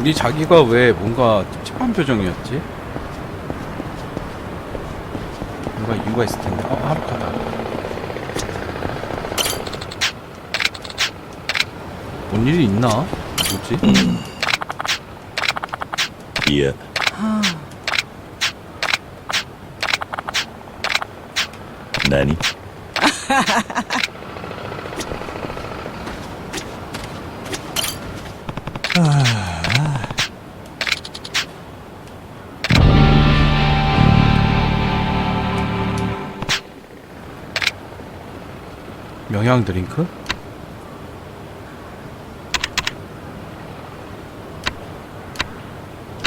우리 자기가 왜 뭔가 찝찝한 표정이었지? 뭔가 이유가 있을 텐데. 어, 하루카다. 뭔 일이 있나? 뭐지? 음. 예. 아. 나니? 영양 드링크?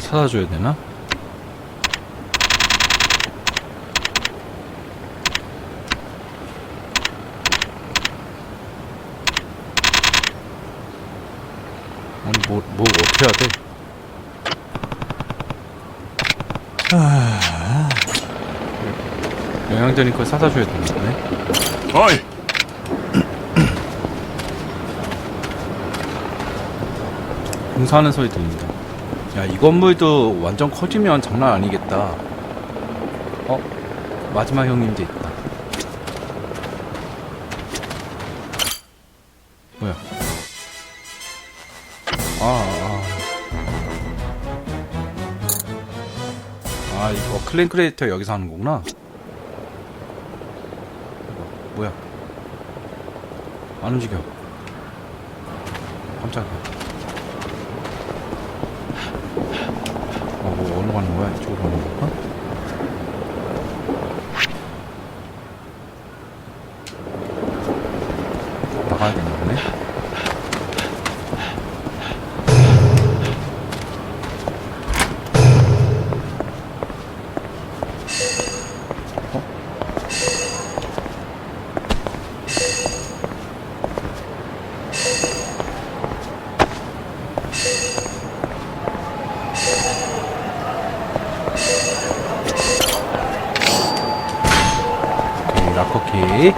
사다 줘야 되나? 아니 뭐, 뭐 어떻게 해야 돼? 아... 영양 드링크 사다 줘야 되는 거네? お 공사하는 소리 들린다. 야, 이 건물도 완전 커지면 장난 아니겠다. 어? 마지막 형님도 있다. 뭐야? 아, 아. 아, 이거 클랜 크리에이터 여기서 하는 거구나. 뭐야? 안 움직여. 깜짝이야. 어, 뭐, 어디로 가는 거야? 이쪽으로 가는? 나가야 되는 거네? 어? 오케이, 락커키.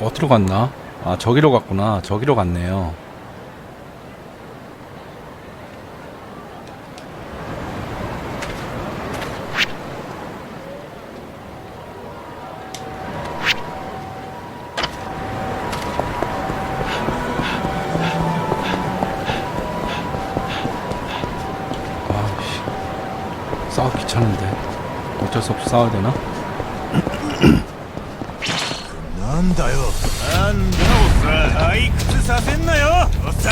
어디로 갔나? 아 저기로 갔구나. 저기로 갔네요. 아씨. 싸우 귀찮은데. 어쩔 수 없이 싸워야 되나? 난다요. 退屈させんなよおっさん。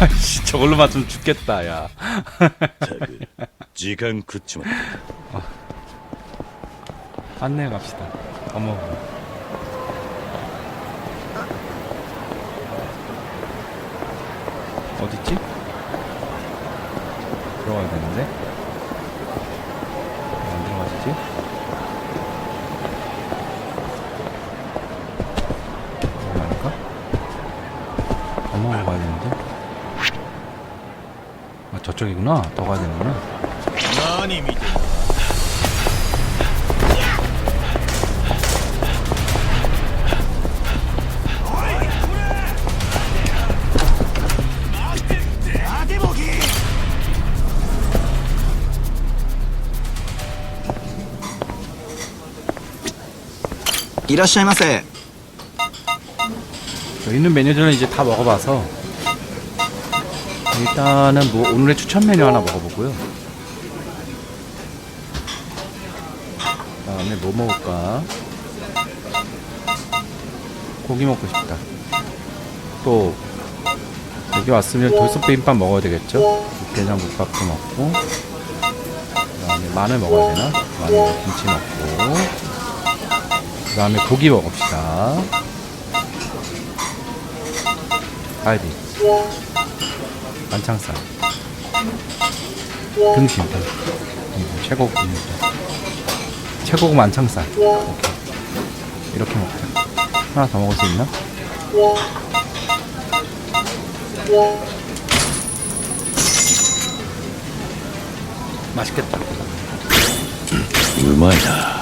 야 씨 저걸로 맞으면 죽겠다 야 ったく時間食っちまった 안내 갑시다 어머 어딨지? 들어가야 되는데 왜 안 들어가지지? 엄마가 가야 되는데 아 저쪽이구나 더 가야 되는구나 何見てんだ いらっしゃいませ 여기 있는 메뉴들은 이제 다 먹어봐서 일단은 뭐 오늘의 추천 메뉴 하나 먹어보고요. 다음에 뭐 먹을까? 고기 먹고 싶다. 또 여기 왔으면 돌솥비빔밥 먹어야 되겠죠? 육개장 국밥도 먹고 그 다음에 마늘 먹어야 되나? 마늘 김치 먹고 그 다음에 고기 먹읍시다 창살 등심 등 음, 최고급 최고급 만창살 오케이 이렇게 먹자 하나 더 먹을 수 있나? 맛있겠다 うまいな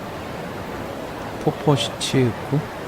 포포시치구 그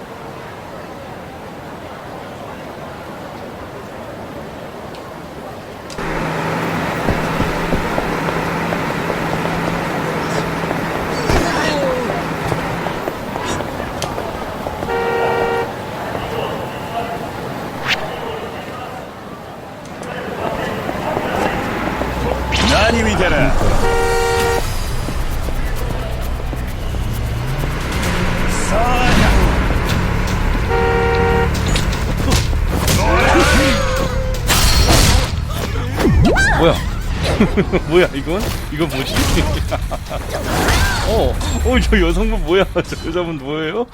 뭐야 이건? 이건 뭐지? 어, 어, 저 여성분 뭐야? 저 여자분 뭐예요?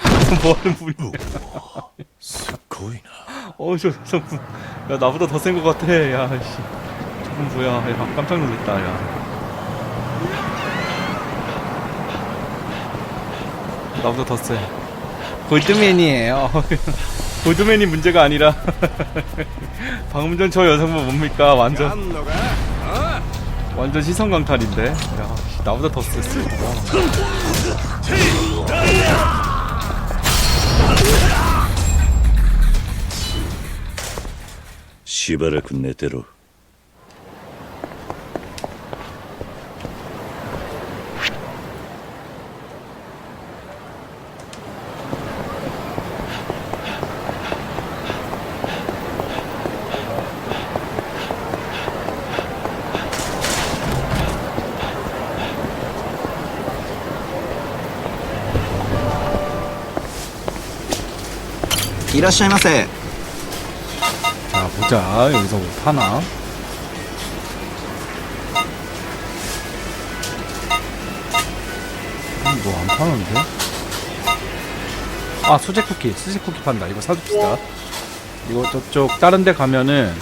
뭐하는 분이야? 어, 저 여성분, 야 나보다 더 센 것 같아. 야, 씨, 저분 뭐야? 야, 깜짝 놀랐다. 야, 나보다 더 세. 골드맨이에요. 골드맨이 문제가 아니라 방금 전 저 여성분 뭡니까? 완전. 안 완전 시선 강탈인데. 야 나보다 더 스트레스 시바라군 내대로 いらっしゃいませ。 자, 보자. 여기서 뭐 파나? 뭐 안 파는데? 아, 수제 쿠키. 수제 쿠키 판다. 이거 사줍시다. 이거 저쪽 다른 데 가면은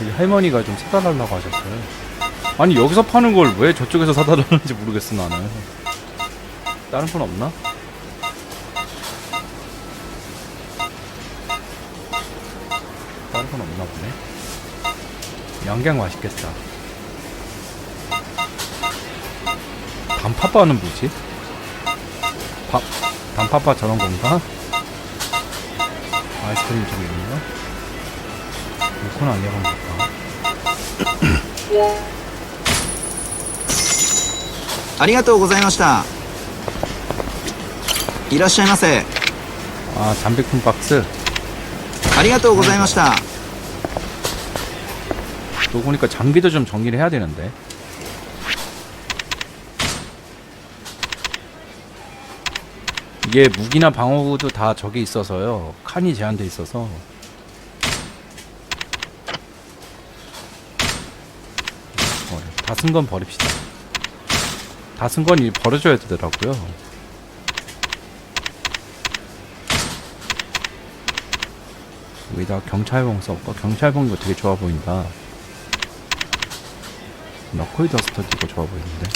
여기 할머니가 좀 사다 달라고 하셨어요. 아니, 여기서 파는 걸 왜 저쪽에서 사다 달라는지 모르겠어, 나는. 다른 건 없나? 양갱 맛있겠다. 단파파는 뭐지? 바, 단파파 저런 건가? 아이스크림 저기 있네요. 이건 아니야 볼까? ありがとうございました。いらっしゃいませ。 아 담배품 박스. ありがとうございました。 또 보니까 장비도 좀 정리를 해야 되는데. 이게 무기나 방어구도 다 저기 있어서요. 칸이 제한돼 있어서. 다 쓴 건 버립시다. 다 쓴 건 버려줘야 되더라고요. 여기다 경찰봉 써볼까? 경찰봉 이거 되게 좋아 보인다. 너클 더스터도 이거 좋아 보이는데.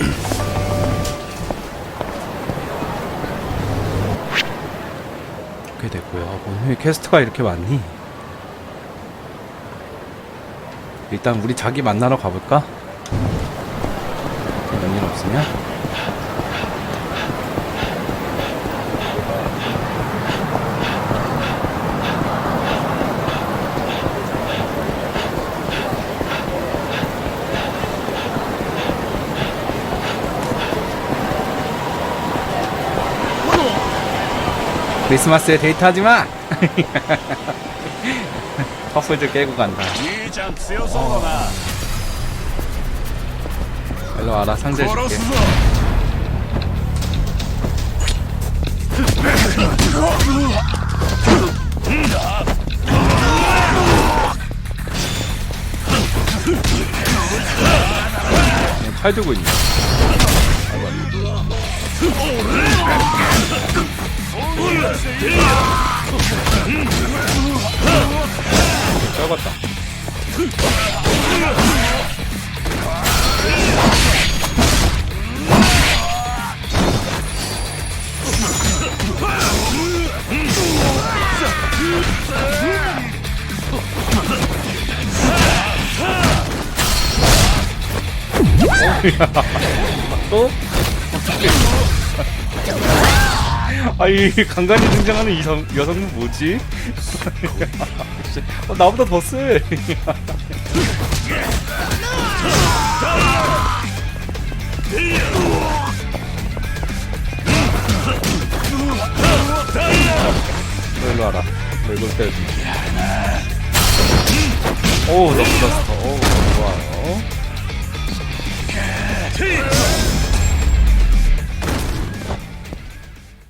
이렇게 됐고요. 오늘 퀘스트가 이렇게 많니? 일단 우리 자기 만나러 가볼까? 연일. 없으면 크리스마스에 데이트하지 마. 퍼플즈 깨고 간다. 어. 일로 와라 상자 줄게. 네, 칼 들고 있네. 쩔었다. 또? 아이 간간히 등장하는 이 성, 여성은 뭐지? 어, 나보다 더 세. 너 일로 와라. 너 이걸 때려줄게. 오, 너 불렀어. 오, 좋아요.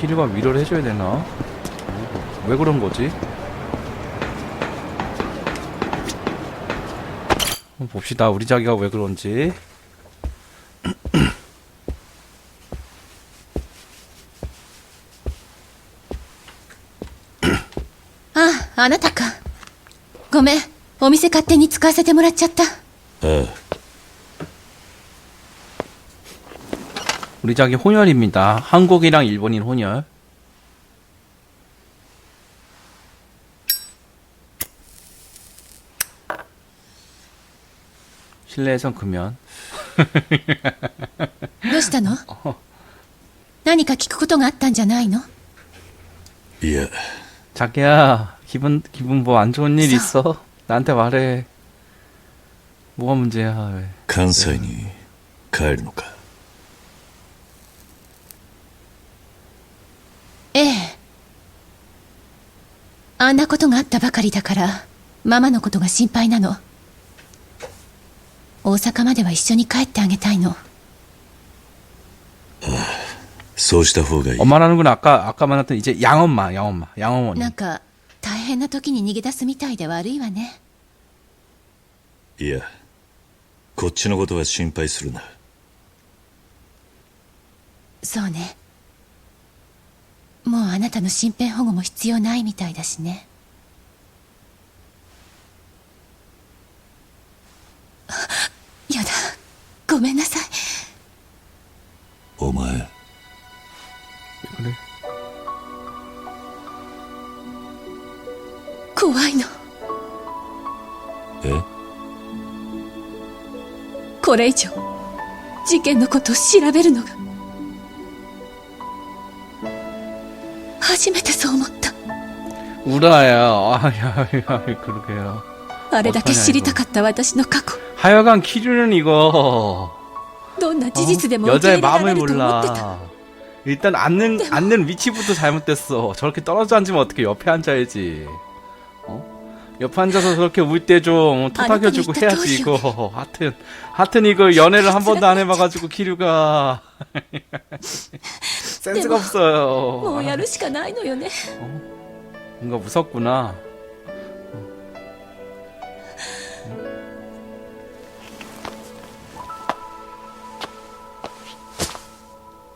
키리가 위로를 해줘야 되나? 왜 그런 거지? 한번 봅시다 우리 자기가 왜 그런지 あ、あなたか。ごめん。お店勝手に使わせてもらっちゃった。ああ 우리 자기 혼혈입니다 한국이랑 일본인 혼혈 실내에선 금연 どうしたの何か聞くことがあったんじゃないのいや 자기야 기분 기분 뭐 안 좋은 일 있어? 나한테 말해. 뭐가 문제야? 왜? 関西に帰るのか あんなことがあったばかりだから、ママのことが心配なの。大阪までは一緒に帰ってあげたいの。そうした方がいい 엄마라는 건 아까 아까 만났던 이제 양엄마, 양엄마, 양어머니. なんか、大変な時に逃げ出すみたいで悪いわね。いやこっちのことは心配するなそうね。 もうあなたの身辺保護も必要ないみたいだしね。あ やだ。ごめんなさい。お前그 래. 怖いの。え？これ以上、事件のことを調べるのが。울어요. 아, 야, 야, 그러게요. あれだけ知りたかった私の過去。 하여간 키류는 이거 どんな 어? 事実でも受け 여자의 入れら 마음을 れると思ってた。 몰라. 일단 앉는 앉는 위치부터 잘못됐어. 저렇게 떨어져 앉으면 어떻게 옆에 앉아야지. 어? 옆에 앉아서 저렇게 울 때 좀 토닥여주고 아니, 근데 해야지 또 이거. 하여튼 하여튼 이거 연애를 한 번도 안 해봐가지고 키류가 센스가 없어요. もうやるしかないのよね。 뭔가 무섭구나.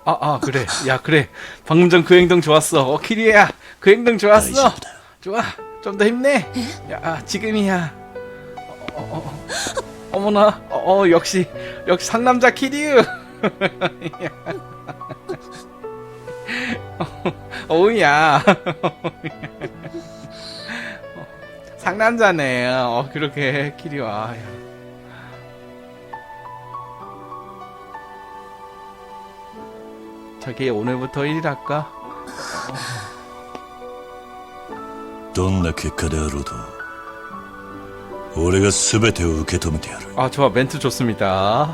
아, 아, 그래. 야, 그래. 방금 전 그 행동 좋았어. 어, 키리야. 그 행동 좋았어. 좋아. 좀 더 힘내. 야, 아, 지금이야. 어, 어, 어. 어머나. 어, 어, 역시, 역시 상남자 키리유. 오야. 상남자네. 어, 그렇게 키리와. 야. 저기 오늘부터 일일 할까? どんな結果であろうと俺が全てを受け止めてやる 아 좋아 멘트 좋습니다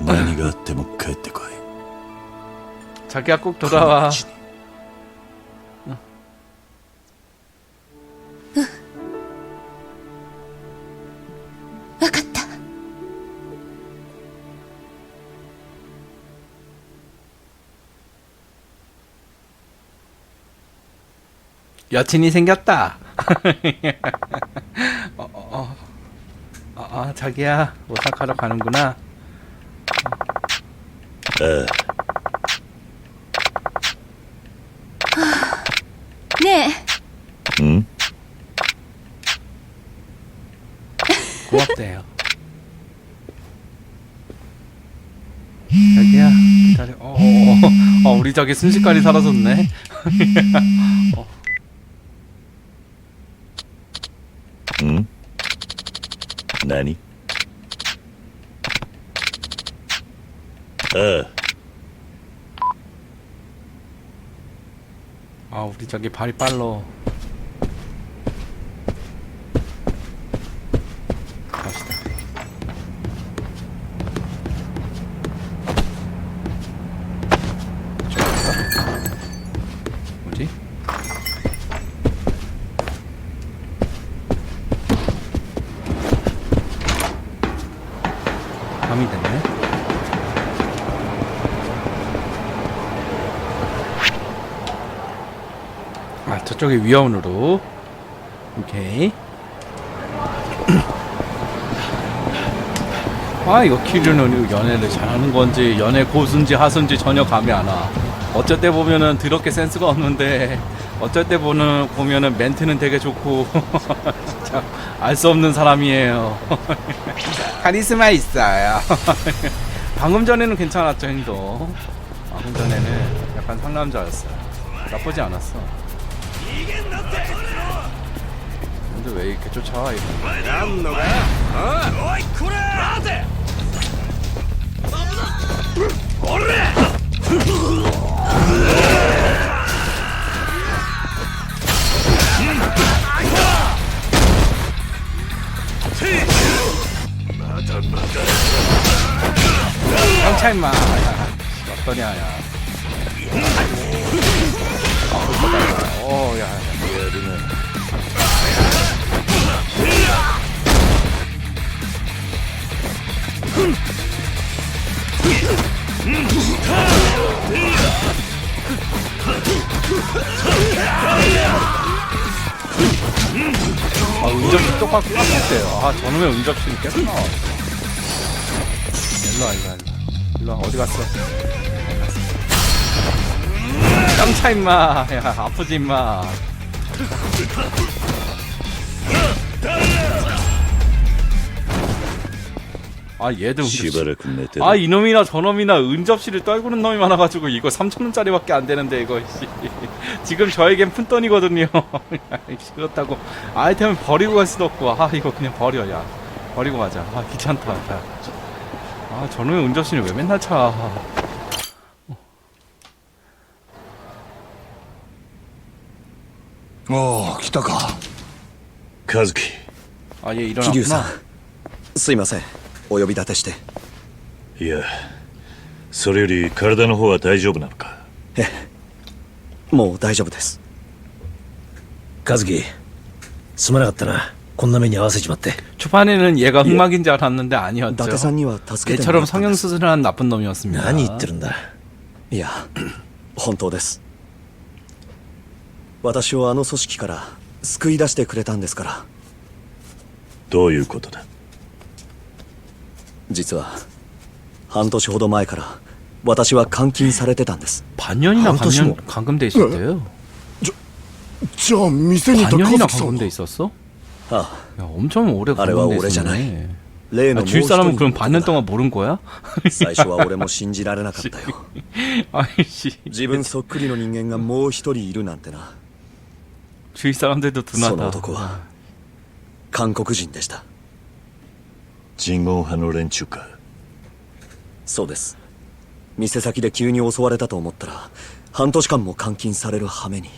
何があっても帰ってこい 자기야 꼭 돌아와. 아, 여친이 생겼다. 어, 어, 어, 어, 자기야 오사카로 가는구나. 어. 고맙대요. 자기야 기다려. 어, 어, 어, 어 우리 자기 순식간에 사라졌네. 어. 응? 나니? 어, 아 우리 자기 발이 빨러. 저쪽에 위험으로. 오케이. 아 이거 키류는 연애를 잘하는 건지 연애 고수인지 하수인지 전혀 감이 안 와. 어쩔 때 보면은 더럽게 센스가 없는데 어쩔 때 보는 보면은 멘트는 되게 좋고 알 수 없는 사람이에요. 카리스마 있어요. 방금 전에는 괜찮았죠 행동. 방금 전에는 약간 상남자였어요. 나쁘지 않았어 근데 왜 이렇게 쫓아와 이거? 남노가? 어? 오이 쿠레! 라데! 오레! 경차 임마 어떠냐 야 아 운접시 똑바로 깎았대요. 아 저놈의 운접시는 계속 나와 일로와 일로와 일로와. 일로와 어디 갔어 짱차 임마 야 아프지 임마 아 얘도 し 운접시 ばらく寝て 아 ろ 이놈이나 저놈이나 은접시를 떨구는 놈이 많아가지고 이거 3천원짜리밖에 안 되는데 이거 씨. 지금 저에겐 푼돈이거든요 그렇다고 아이템을 버리고 갈 수도 없고 아 이거 그냥 버려 야 버리고 가자 아 귀찮다 야. 아 저놈의 은접시는 왜 맨날 차 おお来たか和樹 아 얘 桐生さ 일어났구나 んすいませんお呼び立てしていやそれより体の方は大丈夫なのかもう大丈夫です和樹すまなかったなこんな目に遭わせちまって 초반에는 얘가 흑막인 줄 알았는데 伊達さ 아니었죠 んには助けても 얘처럼 らったんです 성형수술을 한 나쁜 놈이었습니다 何言ってるんだいや本当です 私をあの組織から救い出してくれたんですからどういうことだ実は 半年ほど前から私は監禁されてたんです 반년이나 한 도시 감면, 뭐- 감금돼 있었대요. じゃあ店にいた和 반년이나 樹さん 감금돼 は 있었어? ああ 야, 엄청 오래 아래 와 감금돼 오래 잖아. 있었네. 例の 아, もう 주위 一 사람은 人 그럼 の 반년 男 동안 모른 거야? だ最初は俺も信じられなかったよ 아이씨. 自分そっくりの人間がもう一人いるなんてな 주위 사람들도 その 둔하다. 男は韓国人でした人言派の連中か。そうです店先で急に襲われたと思ったら半年間も監禁される羽目に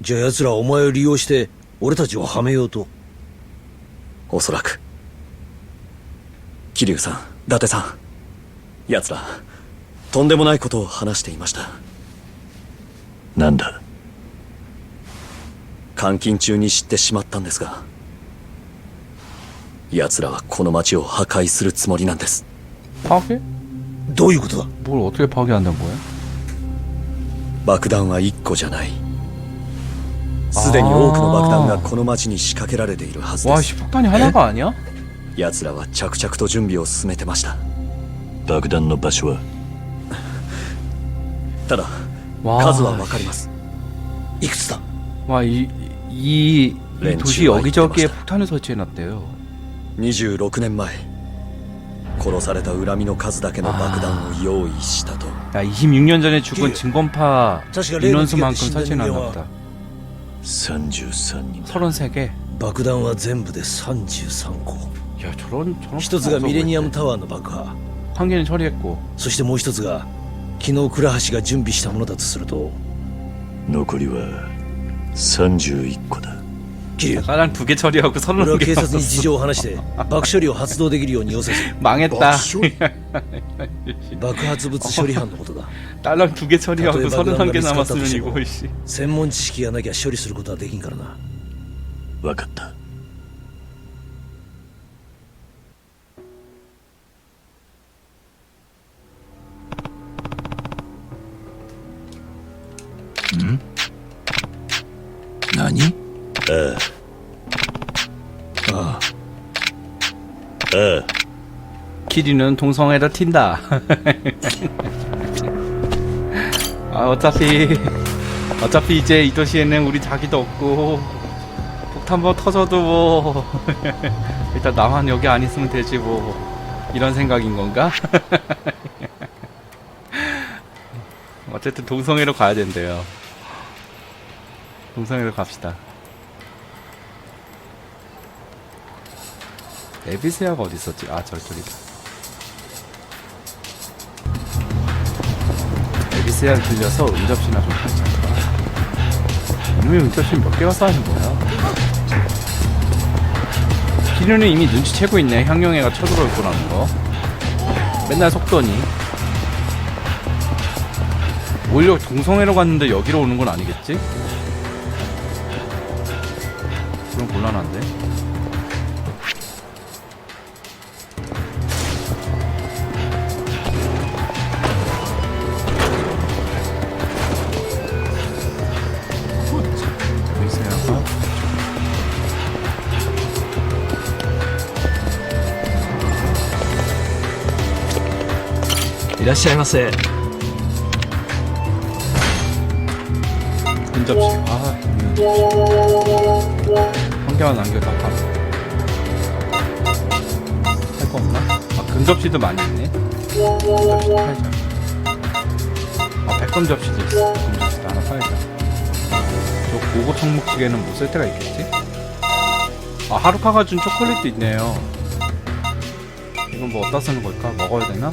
じゃあ奴らお前を利用して俺たちをはめようとおそらく桐生さん伊達さん奴らとんでもないことを話していましたなんだ 監禁中に知ってしまったんですが奴らはこの町を破壊するつもりなんです 파괴? どういうことだ 뭘 어떻게 파괴한다는 거야? 爆弾は1個じゃないすでに多くの爆弾がこの町に仕掛けられているはずで 와, す 씨, 폭탄이 하나가 아니야? 奴らは着々と準備を進めてました爆弾の場所はただわ数はわかりますいくつだ 와, 이, 이, 이 렌즈가 도시 여기저기에 있게 폭탄을 설치해놨대요. 26年前殺された恨みの数だけの爆弾を用意したと 야, 26년 전에 죽은 이게- 증권파 자식아, 인원수만큼 레이더 설치해놨나 신는 보다. 33人 33개. 爆弾は全部で33個 야, 저런, 저런. 一つがミレニアムタワーの爆破 한 개는 처리했고. そしてもう一つが昨日倉橋が準備したものだとすると残りは 31個だ桐生 까랑 두 개 처리하고 俺は 31개 警察に 남았어. 事情を話して爆処理を発動できるように要請する 망했다. 爆発物処理班のことだ 딸랑 두 개 처리하고 다들 막으면 31개 미스카타 남았으면 부시고. 이거, 씨. 専門知識がなきゃ処理することはできんからなわかった 어. 어. 어. 키리는 동성애를 튄다. 아, 어차피, 어차피 이제 이 도시에는 우리 자기도 없고, 폭탄 뭐 터져도 뭐, 일단 나만 여기 안 있으면 되지 뭐, 이런 생각인 건가? 어쨌든 동성애로 가야 된대요. 동성애로 갑시다. 에비스야가 어디 있었지? 아 저쪽이다. 에비스야를 들려서 은접시나 좀 팔자. 이놈의 은접시 몇 개가 쌓인 거야? 기류는 이미 눈치채고 있네. 향룡애가 쳐들어올 거라는 거. 맨날 속더니. 오히려 동성애로 갔는데 여기로 오는 건 아니겠지? 그럼 곤란한데. いらっしゃいませ 근접시 아 한 개만 남겨다 팔 거 없나? 아 근접시도 많이 있네 근접시 팔자 아 백금 접시도 있어 백금 접시도 하나 팔자 저 고급 청국찌개는 뭐 쓸 데가 있겠지? 아 하루카가 준 초콜릿도 있네요 이건 뭐 어디다 쓰는 걸까? 먹어야 되나?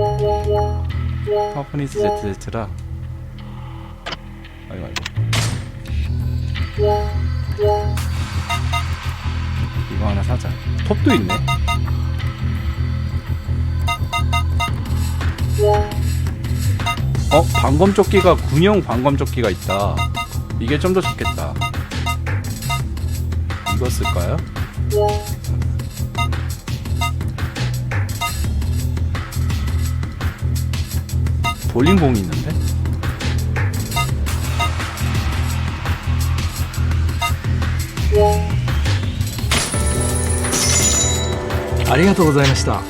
씨. 파프니스 ZZ라 아이고 아이고 이거 하나 사자 톱도 있네 어? 방검조끼가 군용 방검조끼가 있다 이게 좀 더 좋겠다 이거 쓸까요? 볼링공이 있는데? ありがとうございました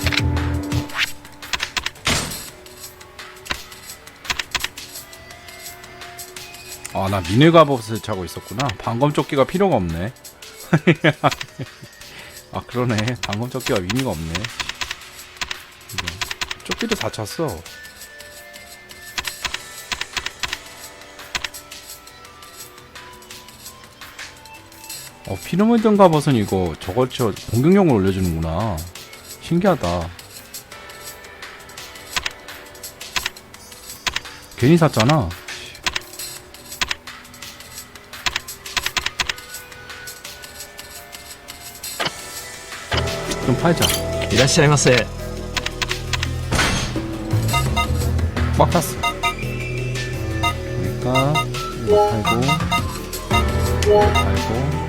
아 나 미네 갑옷을 차고 있었구나 방검조끼가 필요가 없네 아 그러네 방검조끼가 의미가 없네 이거. 조끼도 다 찼어 어 피르미드 갑옷은 이거 저걸 저 공격력을 올려주는구나 신기하다 괜히 샀잖아 좀 팔자 いらっしゃいませ 꽉 찼어 그러니까 이거 팔고 이거 팔고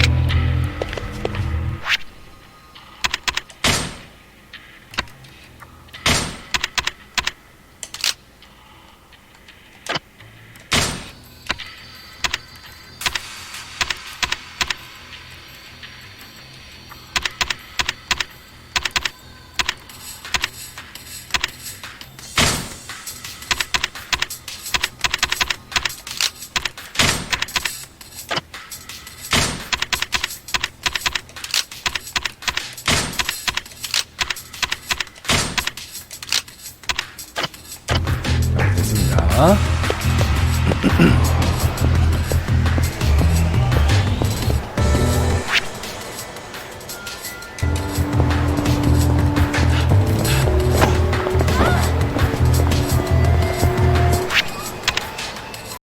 자, 됐습니다.